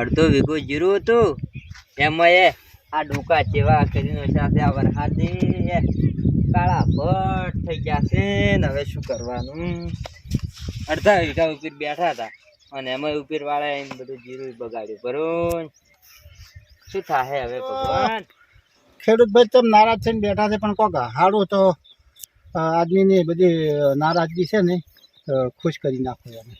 અડધો વીઘો જીરું હતું. એમાં એ આ ડોકા જેવા કરીને સાથે આ વરસાદે કાળા ભટ થઈ ગયા છે ને હવે શું કરવાનું? અડધા વીઘા ઉપર બેઠા હતા. અને એમાં ઉપર વાળા એમ બધું જીરું બગાડ્યું. બરોબર? શું થાય હવે ભગવાન? ખેડૂત ભાઈ તમે નારાજ થઈને બેઠા છે, પણ કોક હાડું તો આદમીની બધી નારાજગી છે ને ખુશ કરી નાખો એને.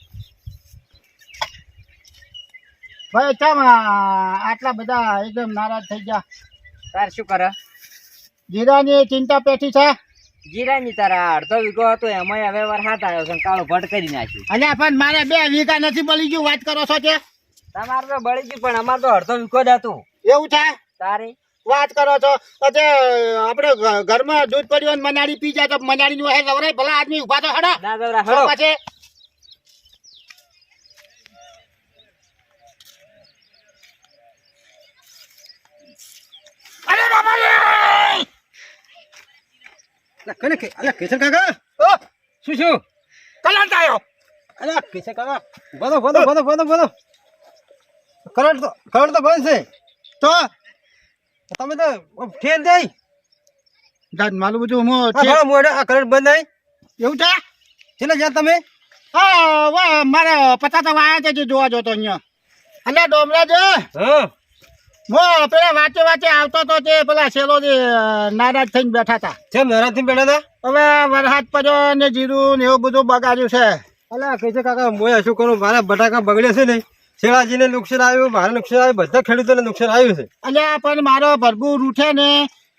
ભાઈ કેમ આટલા બધા એકદમ નારાજ થઈ ગયા? તાર શું કરે? જીરાની ચિંતા પેટી છે? જીરાની તારા અડધો વીઘો હતો એમાં હવે વરસાદ આવ્યો છે કાળો ભટ કરી નાખ્યું. અલ્યા પણ મારે બે વીઘા નથી બળી ગયું વાત કરો છો કે? તમારે તો બળી ગયું પણ અમારે તો અડધો વીઘો જ હતું. એવું છે? તારી? વાત કરો છો. પછી આપણે ઘરમાં દૂધ પડ્યું મનાડી પી જાય તો મનાડીનું હે લવરાય ભલા આદમી ઊભા તો હડો. ના પછી? અરે બાપા કને કે? અલા કેસર કાકા? ઓ શું શું કલાંટ આવ્યો. અલ્યા કેસર કાકા બોલો બોલો બોલો બોલો બોલો. કરંટ તો કરંટ તો બંધ છે. તો તમે તો ઠેર જાય. જાત માલું બધું હું ઠેર. મોડે આ કરંટ બંધ નહીં એવું છે? ચલે જ્યાં તમે? હા વાહ મારે પચાસ તો વાયા છે જે જોવા જોતો અહીંયા. અલ્યા ડોમરા છે હા. હું પેલા વાંચે વાંચે આવતો તો તે પેલા સેલો જે નારાજ થઈને બેઠા હતા. નવરાત્રી બેઠા હતા? હવે વરસાદ પડ્યો ને જીરું ને એવું બધું બગાડ્યું છે. અલ્યા કેસર કાકા મોયા શું કરું? મારા બટાકા બગડે છે ને. શેળાજીને નુકસાન આવ્યું મારે નુકસાન આવ્યું બધા ખેડૂતોને નુકસાન આવ્યું છે. અલ્યા પણ મારો ભરબુ રૂઠે ને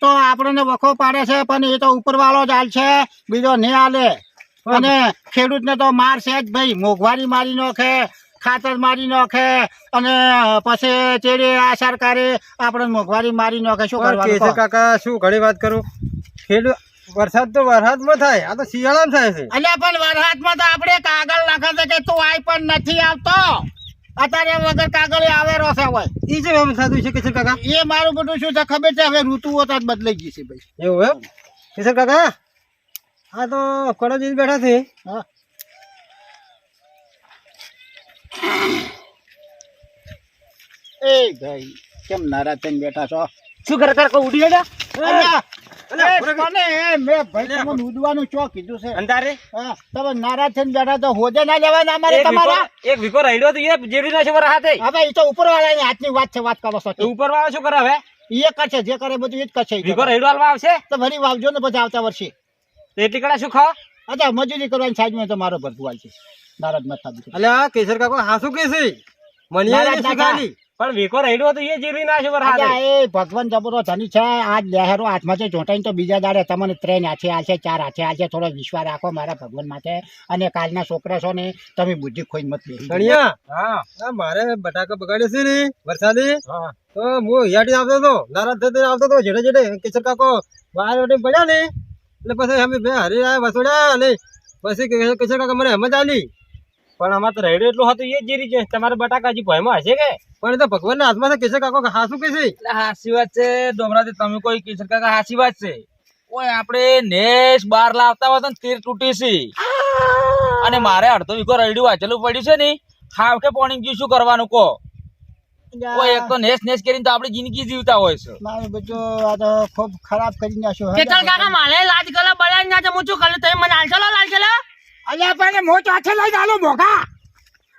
તો આપણને વખો પાડે છે પણ એ તો ઉપરવાળો જ હાલ છે બીજો નહીં હાલે. અને ખેડૂતને તો માર છે જ ભાઈ મોંઘવારી મારી નાખે ખાતર મારી નાખે અને પછી ચેડે આ સરકારે આપણે મોંઘવારી મારી નાખે. શું કરવાનું કાકા શું ઘણી વાત કરું? ખેડૂત વરસાદ તો વરસાદમાં થાય. આ તો શિયાળામાં થાય છે. અલ્યા પણ વરસાદમાં તો આપણે કાગળ લખે છે કે તું આય પણ નથી આવતો. અત્યારે વગર કાગળ આવે રોસે હોય એ જે એમ થતું છે કેસર કાકા? એ મારું બધું શું છે ખબર છે? હવે ઋતુઓ તો બદલાઈ ગઈ છે ભાઈ. એવું એમ? કિશન કાકા? હા તો કડોજી બેઠા છે. હા. એ ભાઈ કેમ નારા થઈને બેઠા છો? શું કરે તારે કોઈ ઉડી ગયા અલ્યા, અલ્યા, એ કોને? એ મેં ભાઈ તમને ઉડવાનું ચો કીધું છે. અંધારે? હા, તમે નારાજ થઈને બેઠા તો હોજે ના લેવાના અમારે એક વીઘો તમારા. એક વીઘો રહેલો તો એ જેડી ના છે મારા હાથે. હવે એ તો ઉપરવાળાની હાથની વાત છે વાત કરો ઉપર વાળો કરે હવે? એ કરશે જે કરે બધું એ જ કરશે. વીઘો રેડો હાલવા આવશે? તો ફરી વાવજો ને પછી આવતા વર્ષે. તો એટલી કડા શું ખાવ અચ્છા મજૂરી કરવાની સાઈડમાં તો મારો ભરપૂર છે. નારાજ મત થાજો અલે આ કેસર કાકો હાસુ કેસે? કે છે મને નારાજ યાદ પણ વેકો રેડો તો એ જીરી ના છે મારા અચ્છા, એ ભગવાન જબરો ધની છે આજ લહેરો હાથમાં છે ચોંટાઈને તો બીજા દાડે તમને ત્રણ હાથે હાલશે ચાર હાથે હાલશે થોડો વિશ્વાસ રાખો મારા ભગવાન માટે. અને કાલના છોકરા છો ને તમે બુદ્ધિ ખોઈ મત જાઓ. ધણિયા. હા. મારે બટાકા બગાડે છે ને વરસાદે. હા. તો હું યાડી આવતો તો નારાજ થઈને આવતો તો જેડે જેડે કેસર કાકો બહાર વટે પડ્યા ને એટલે પછી અમે બે હરી આયા વસોડ્યા ને પછી કિશોર કેસર કાકા મને સમજ આલી. પણ અમારે તો રેડો એટલું હતું એ જ જેરી છે. તમારે બટાકા હજી ભયમાં હશે કે? પણ એ તો ભગવાનના હાથમાં કેસર કાકો હા કે છે? હાસી વાત છે ડોમરાથી તમે કોઈ કેસર કાકા હાસી વાત છે? ઓય આપણે નેશ બાર લાવતા હોય તો તીર તૂટી છે. અને મારે અડધો વીઘો રડ્યું વાંચેલું પડ્યું છે ને ખાવ કે પોણી ગયું શું કરવાનું કહો? કોઈ એક તો નેસ નેસ કરીને તો આપણી જિંદગી જીવતા હોય છે. મારું બધું આ તો ખૂબ ખરાબ કરી નાખ્યો કાકા લાજ ગલા અલ્યા પણ મો હાથે લઈ જાલો મોગા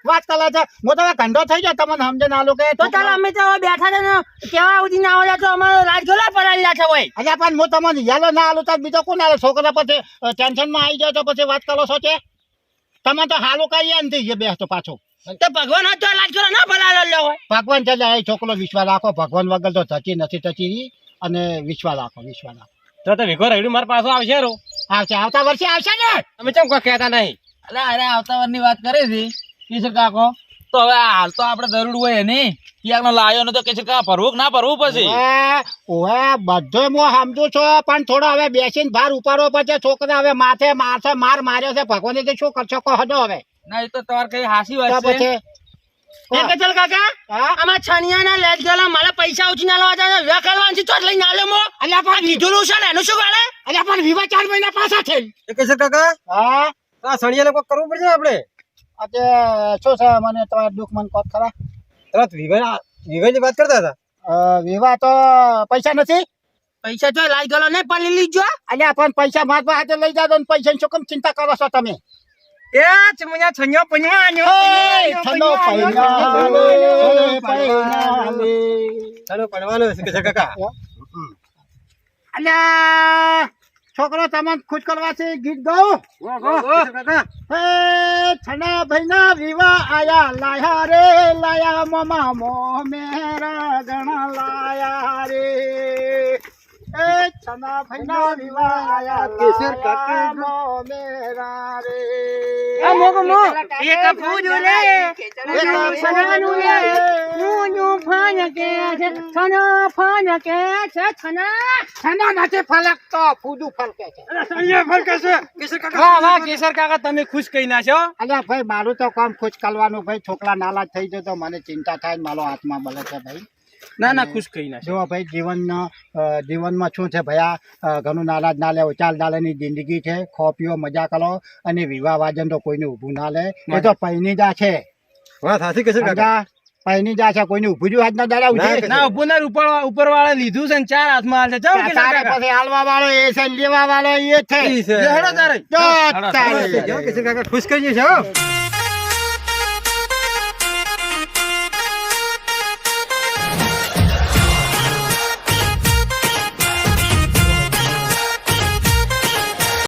વાત કલા છે. મો તમે કંડો થઈ જાય તમને સમજે ના કે તો ચાલ અમે તો બેઠા છે ને કેવા સુધી ના આવ્યા તો અમારો લાજ ગલા પડાવી નાખે હોય. અલ્યા પણ હું તમને યાલો ના આલું તો બીજો કોણ આલો? છોકરા પછી ટેન્શનમાં આવી જાય તો પછી વાત કરો છો તે તમે તો હાલો કઈ નથી એ બેસતો પાછો. તો ભગવાન હતો લાજ ગલા ના પડાવી લ્યો હોય. ભગવાન ચાલે છોકરો વિશ્વાસ રાખો ભગવાન વગર તો થતી નથી થતી. અને વિશ્વાસ રાખો વિશ્વાસ રાખો. તો તો વીઘો રેડ્યું માર પાછો આવશે રો. આવશે. આવતા વર્ષે આવશે ને? તમે કેમ કોઈ કહેતા નહીં. અરે અરે આવતા વર્ષની વાત કરે છે. કિશોર કાકો. તો હવે હાલ તો આપણે જરૂર હોય એની. ક્યાંક લાયો ને તો કિશોર કાકા ભરવું ના ભરવું પછી? ઓવે બધો હું સમજુ છો પણ થોડો હવે બેસીને ભાર ઉપાડવો પડશે. છોકરા હવે માથે મારશે માર માર્યો છે. ભગવાને તે શું કરશો? કહો હવે. ના એ તો તમારે કઈ હાસી વાત છે. એ કાકા આમાં છણિયા ના લેજ ગયેલા મારે પૈસા ઉછી ના લેવા જાય વ્યા કરવાનું છે ચોટ લઈને આલે મો. અને આપણે કીધું છે ને એનું શું કરે અને આપણે વિવાહ ચાર મહિના પાછા છે એ કાકા હા? આ સણિયાને કોઈ કરવું પડશે આપણે? આજે શું છે મને તમારા દુઃખ મન કોત ખરા? તરત વિવાહ વિવાહની વાત કરતા હતા? વિવાહ તો પૈસા નથી. પૈસા તો લાઈ ગયેલો ને લઈ લીજો અલ્યા પણ પૈસા મારા હાથે લઈ જાજો ને પૈસા શું કેમ ચિંતા કરો છો તમે? એ ચમુયા છન્યો પન્યો એ, ઠંડો પૈના લે, પૈના લે. ચાલો પડવાનો છે કાકા અલ્યા છોકરો તમને ખુશ કરવા છે ગીત ગાઓ છના ભાઈના વિવા આયા લાયા રે લાયા મમા મો મેરા ગણા લાયા રે એ છના ભાઈના કેસર કાકા. મેરા રે આ મોગો મો એક ફૂજો લે સનાનું લે. નું ફાન કે છે. છના ફાન કે છે. છના છના નથી ફલકતો ફૂદું ફલકે છે. વાહ વાહ કેસર કાકા તમે ખુશ કહી છો? અલ્યા ભાઈ મારું તો કામ ખુશ કરવાનું ભાઈ છોકરા નાલા થઈ જતો મને ચિંતા થાય મારો હાથમાં બલે છે ભાઈ. ના ના ખુશ કહી ના જો ભાઈ જીવનનો જીવનમાં શું છે ભયા અ, ઘણું નારાજ ના લેવો ચાલ દાલેની જિંદગી છે ખો પીઓ મજા કરો અને વિવાહ વાજન તો કોઈને ઊભું ના લે. એ તો પૈની જા છે. વાત સાચી કશું કાકા? પૈની જા છે કોઈને ઊભું રહ્યું આજના દાડા ના, ઊભું ના ઉપર ઉપર વાળા લીધું છે ને ચાર હાથમાં હાલ. છે જાઓ કે તારે પછી હાલવા વાળો એ છે લેવા વાળો એ છે. હેડો તારે જો તારે. જો કાકા ખુશ કરી છે હો.